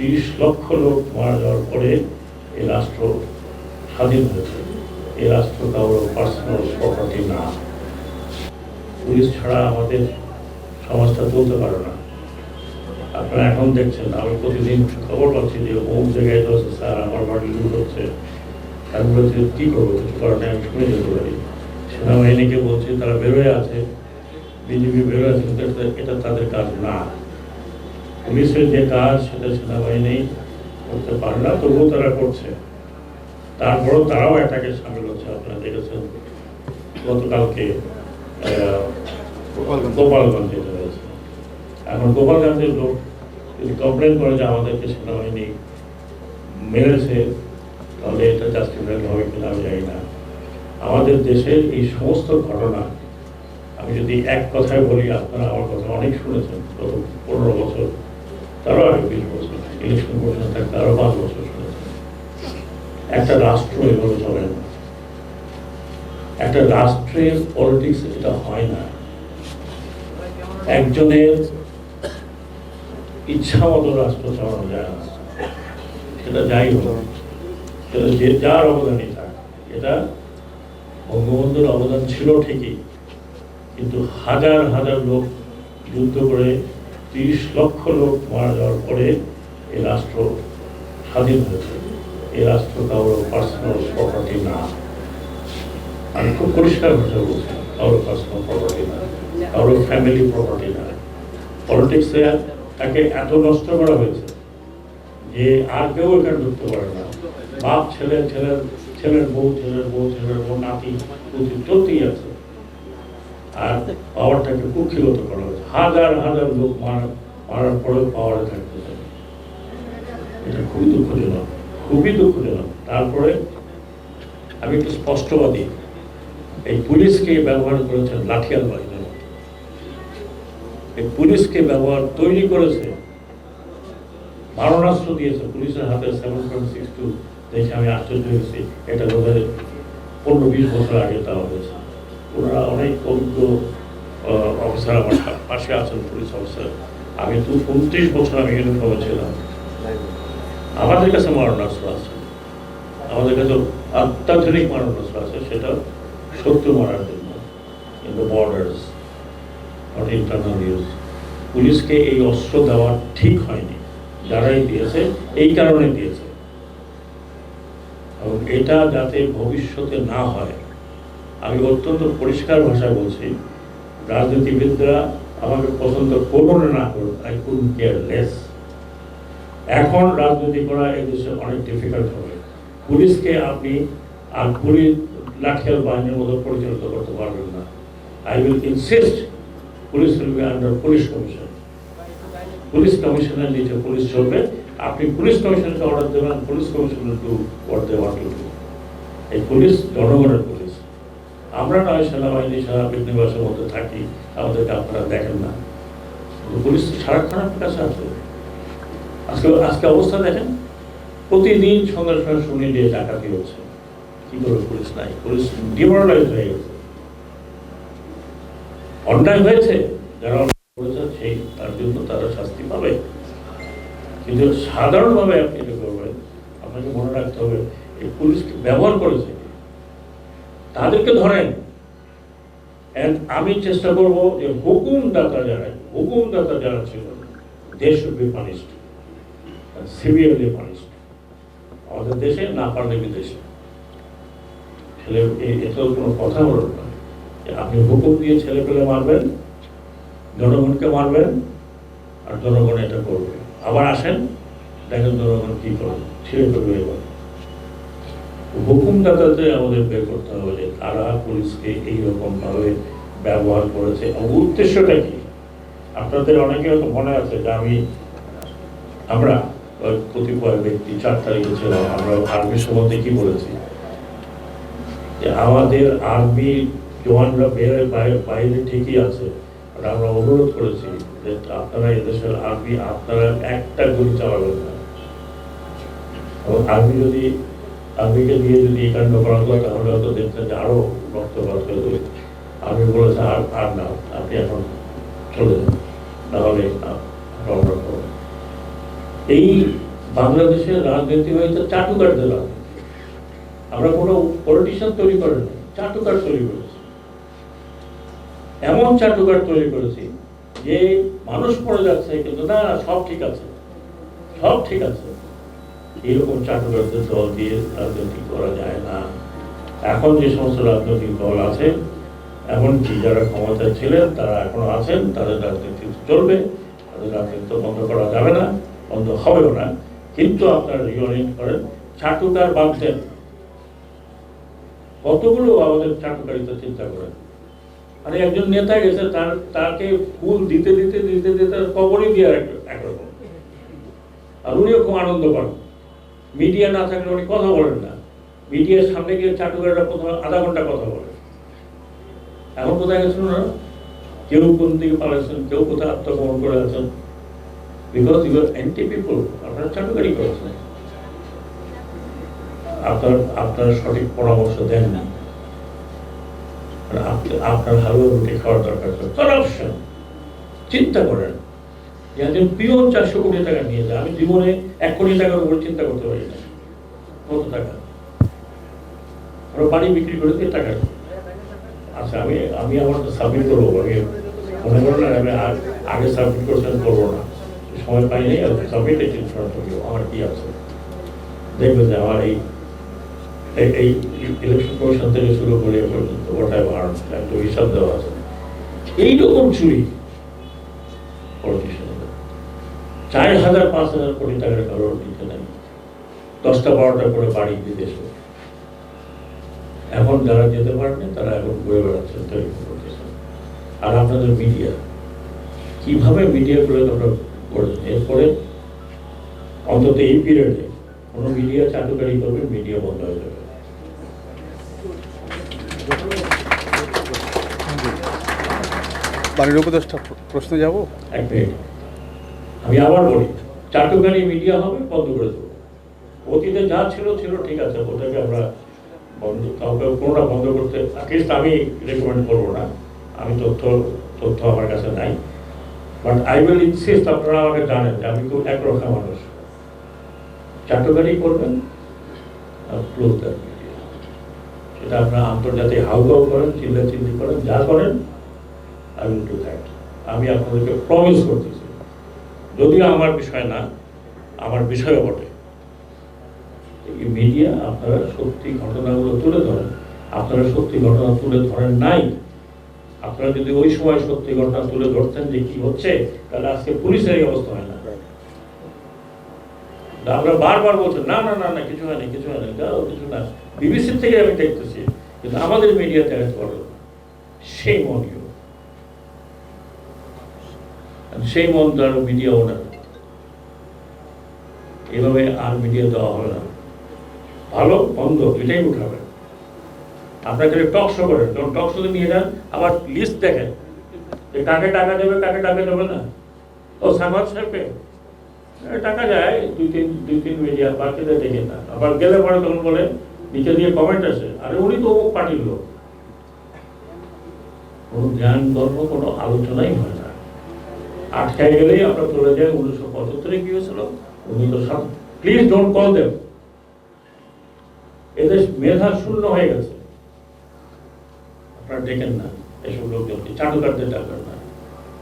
তিরিশ লক্ষ লোক মারা যাওয়ার পরে এই রাষ্ট্র স্বাধীন হয়েছে। এই রাষ্ট্র কারও পার্সোনাল প্রপার্টি না। পুলিশ ছাড়া আমাদের সমাজটা চলতে পারে না। আপনারা এখন দেখছেন আমি প্রতিদিন খবর পাচ্ছি যে অমুক জায়গায় আছে, স্যার আমার বাড়ি লুট হচ্ছে। আমি বলছি কী করব? কিছু কারণে আমি শুনে যেতে পারি। সেনাবাহিনীকে বলছি তারা বেরোয় আছে বিজেপি বেরোয় আছে এটা তাদের কাজ না। পুলিশের যে কাজ সেটা সেনাবাহিনী করতে পারে না তবুও তারা করছে। তারপরেও তারাও এটাকে সামিল হচ্ছে আপনারা দেখেছেন গতকালকে গোপালগঞ্জে। হয়েছে এখন গোপালগঞ্জের লোক যদি কমপ্লেন করে যে আমাদেরকে সেনাবাহিনী মেরেছে তাহলে এটা জাস্টিফাইড হবে কিনা আমি জানি না। আমাদের দেশের এই সমস্ত ঘটনা আমি যদি এক কথায় বলি আপনারা আমার কথা অনেক শুনেছেন গত পনেরো বছর। তারও আগে বিশ বছর ইলেকশন পর্যন্ত থাকতে আরও পাঁচ বছর শুনেছেন একটা রাষ্ট্র এভাবে চলে না। একটা রাষ্ট্রের পলিটিক্স এটা হয় না। একজনের ইচ্ছা মতো রাষ্ট্র চালানো যায় না। সেটা যাই হোক, সেটা যে যার অবদানই থাক, এটা বঙ্গবন্ধুর অবদান ছিল ঠিকই, কিন্তু হাজার হাজার লোক যুদ্ধ করে তিরিশ লক্ষ লোক মারা যাওয়ার পরে এই রাষ্ট্র স্বাধীন হয়েছে। এই রাষ্ট্র কারও পার্সোনাল প্রপার্টি না। আমি খুব পরিষ্কার ভাষা বলছি, কারও পার্সোনাল প্রপার্টি না, কারও ফ্যামিলি প্রপার্টি না। পলিটিক্সে তাকে এত নষ্ট করা হয়েছে যে আর কেউ এখানে ঢুকতে পারে না। বাপ, ছেলে, ছেলের ছেলের বউ ছেলের বউ ছেলের বউ, নাতি চলতেই আছে। আর পাওয়ারটাকে কুক্ষিগত করা হয়েছে। হাজার হাজার লোক মারা, মারার পাওয়ারে থাকতে চায় এটা খুবই দুঃখজনক খুবই দুঃখজনক। তারপরে আমি একটু স্পষ্টবাদী, এই পুলিশকে ব্যবহার করেছেন লাঠিয়াল বাহিনীর এই পুলিশকে ব্যবহার তৈরি করেছে, মারণাস্ত্র দিয়েছে, পুলিশের হাতে সেভেন পয়েন্ট সিক্স টু দেখে আমি আশ্চর্য হয়েছি। এটা বোধহয় পনেরো বিশ বছর আগে দেওয়া হয়েছে। ওনারা অনেক অভিজ্ঞ অফিসার আমার পাশে আছেন, পুলিশ অফিসার। আমি তো উনত্রিশ বছর আমি ইউনিফর্মে ছিলাম। আমাদের কাছে মারণাস্ত্র আছে। আমাদের কাছে অত্যাধুনিক মারণাস্ত্র আছে, সেটা শত্রু মারার জন্য in the borders not internal use পুলিশকে এই অস্ত্র দেওয়া ঠিক হয়নি। যারাই দিয়েছে, এই কারণে দিয়েছে। এবং এটা যাতে ভবিষ্যতে না হয় আমি অত্যন্ত পরিষ্কার ভাষায় বলছি, রাজনীতিবিদরা আমাকে পছন্দ করুন না করুন আই কুড কেয়ার লেস এখন রাজনীতি করা এদেশে অনেক ডিফিকাল্ট হবে। পুলিশকে আপনি আর পুলিশ লাঠিয়াল বাহিনীর মতো পরিচালিত করতে পারবেন না। I will insist police will be under police commission police কমিশনের নিচে পুলিশ চলবে আপনি পুলিশ কমিশনকে অর্ডার দেবেন, police commission to what they want to এই পুলিশ জনগণের আমরা নয় সেনাবাহিনী সারা বিঘ্নিবাসের মধ্যে থাকি, আমাদেরকে আপনারা দেখেন না। পুলিশ তো সারাক্ষণ আপনার কাছে আছে। আজকে আজকে অবস্থা দেখেন, প্রতিদিন সঙ্গে সঙ্গে শুনি যে ডাকাতি হচ্ছে। কি করে পুলিশ নাই? পুলিশ ডিমোরালাইজ হয়ে গেছে। অন্যায় হয়েছে, যারা করেছে, সেই, তার জন্য তারা শাস্তি পাবে। কিন্তু সাধারণভাবে আপনি এটা করবেন, আপনাকে মনে রাখতে হবে, এই পুলিশকে ব্যবহার করেছে? তাদেরকে ধরেন। আমি চেষ্টা করব যে হুকুমদাতা যারা হুকুমদাতা যারা ছিল দে শুড সিভিয়ারলি আমাদের দেশে না পারলে বিদেশে। ছেলে, এ- এটা কোনো কথা বলার না। আপনি হুকুম দিয়ে ছেলে পেলে মারবেন, জনগণকে মারবেন, আর জনগণ এটা করবে। আবার আসেন, দেখেন জনগণ কি করবে ছেড়ে করবে এবার হুকুমদাতাদের আমাদের বের করতে হবে যে কারা পুলিশকে এইরকম ভাবে ব্যবহার করেছে। এবং উদ্দেশ্যটা কি? আপনাদের অনেকে হয়তো মনে আছে যে আমি, আমরা কতিপয় ব্যক্তি, চার তারিখে ছিলাম, আমরা আর্মি সম্বন্ধে কি বলেছি? যে আমাদের আর্মি জওয়ানরা বের বাইরে বাইরে ঠিকই আছে আমরা অনুরোধ করেছি যে আপনারা এদেশের আর্মি, আপনারা একটা গুলি চালাবেন না। এবং আর্মি যদি আর্মিকে দিয়ে যদি এই কাণ্ড করা হয়, তাহলে হয়তো দেখতেন যে আরও রক্তপাত হয়ে আমি বলেছি, আর আর না, আপনি এখন চলে তাহলে এই বাংলাদেশের রাজনীতি হয়েছে চাটুকারদের রাজনীতি আমরা কোনো পলিটিশিয়ান তৈরি করেনি, চাটুকার তৈরি করেছি। এমন চাটুকার তৈরি করেছি যে মানুষ পড়ে যাচ্ছে, কিন্তু না, সব ঠিক আছে। সব ঠিক আছে। এরকম চাটুকারদের দল দিয়ে রাজনীতি করা যায় না। এখন যে সমস্ত রাজনৈতিক দল আছে, এমনকি যারা ক্ষমতায় ছিলেন, তারা এখনও আছেন, তাদের রাজনীতি চলবে, তাদের রাজনীতি বন্ধ করা যাবে না, বন্ধ হবেও না। কিন্তু আপনারা রিওরিয়েন্ট করেন, চাটুকার বাঁধতেন কতগুলো আমাদের চাটুকারিতা চিন্তা করেন? মানে একজন নেতা গেছে, তার তাকে ফুল দিতে দিতে দিতে দিতে কবরই দিয়ে এক- একরকম আর উনিও খুব আনন্দ পান। মিডিয়া না থাকলে উনি কথা বলেন না। মিডিয়ার সামনে গিয়ে চাটুকাররা প্রথমে আধা ঘণ্টা কথা বলে এখন কোথায় গেছেন ওরা কেউ কোন দিকে পালাচ্ছেন কেউ কোথায় আত্মগমন করে আছেন? Because you are anti people আপনারা চাটুকারি করেছেন। আপনার আপনার সঠিক পরামর্শ দেন না। আপনার হালুয়া রুটি খাওয়ার দরকার চিন্তা করেন। একজন পিওন চারশো কোটি টাকা নিয়ে যায়, আমি জীবনে এক কোটি টাকার উপর চিন্তা করতে পারি না। কত টাকা? আমরা বাড়ি বিক্রি করে দিয়ে টাকা আচ্ছা আমি আমি আমার সাবমিট করব, আমি মনে করেন আমি আগে সাবমিট করছেন করব না। সময় পাই নাই সাবমিট এই আমার কি আছে? দেখবে যে আমার এই, এই- ইলেকশন কমিশন থেকে শুরু করে পর্যন্ত ওটাই একটা হিসাব দেওয়া আছে। এইরকম চুরি। চার হাজার পাঁচ হাজার কোটি টাকার কারোর দিতে নেই দশটা বারোটা করে বাড়ি বিদেশে। এখন যারা যেতে পারেনি তারা এখন ঘুরে বেড়াচ্ছেন তৈরি করতেছেন আর আপনাদের মিডিয়া। কীভাবে মিডিয়াগুলো তোমরা করেছেন এরপরে অন্তত এই পিরিয়ডে কোনো মিডিয়া চাটুকারি করবে মিডিয়া বন্ধ হয়ে যাবে। বাড়ির উপদেষ্টা প্রশ্ন যাব? এক আমি আবার বলি চাটুকারি মিডিয়া হবে, বন্ধ করে দেবো। অতীতে যা ছিল ছিল, ঠিক আছে, ওটাকে আমরা বন্ধ, কাউকে কোনোটা বন্ধ করতে অ্যাটলিস্ট আমি রেকমেন্ড করব না। আমি তথ্য তথ্য আমার কাছে নাই। বাট আই উইল ইনসিস্ট আপনারা আমাকে জানেন যে আমি খুব একরক্ষা মানুষ। চাটুকারি করবেন, আর ক্লোজ দ্যাট মিডিয়া সেটা আপনারা আন্তর্জাতিক হাউগাউ করেন চিল্লা চিল্লি করেন, যা করেন আই উইল ডু দ্যাট আমি আপনাদেরকে প্রমিস করতেছি, যদিও আমার বিষয় না, আমার বিষয়ও বটে। মিডিয়া আপনারা সত্যি ঘটনাগুলো তুলে ধরেন। আপনারা সত্যি ঘটনা তুলে ধরেন নাই। আপনারা যদি ওই সময় সত্যি ঘটনা তুলে ধরতেন যে কি হচ্ছে, তাহলে আজকে পুলিশের এই অবস্থা হয় না। আমরা বারবার বলছেন না না না না, কিছু হয় না কিছু হয় না কিছু না। বিবিসির থেকে আমি দেখতেছি, কিন্তু আমাদের মিডিয়াতে দেখাতে পারল সেই মনীয় সেই মন তার মিডিয়া ওনার এভাবে আর মিডিয়া দেওয়া হবে না। ভালো, বন্ধ, এটাই উঠাবেন আপনাকে টক শো করেন। যখন টক শোতে নিয়ে যান আবার লিস্ট দেখেন। যে কাকে টাকা দেবে, কাকে টাকা দেবে না। ও, সামাদ সাহেবকে? টাকা যায় দুই তিন দুই তিন মিডিয়া, বাকিদের দেখে না। আবার গেলে পরে তখন বলে, নিচে দিয়ে কমেন্ট আসে। আরে, উনি তো অমুক পার্টির লোক। কোনো জ্ঞান, ধর্ম, কোনো আলোচনাই হয় না। আটকায় গেলেই আমরা চলে যাই উনিশশো পঁচাত্তরে কি হয়েছিল? উনিশশো সাত। প্লিজ ডোন্ট কল দেম এদের মেধা শূন্য হয়ে গেছে। আপনারা ডেকেন না, এসব লোকজনকে চাটুকারদের ডাকবেন না?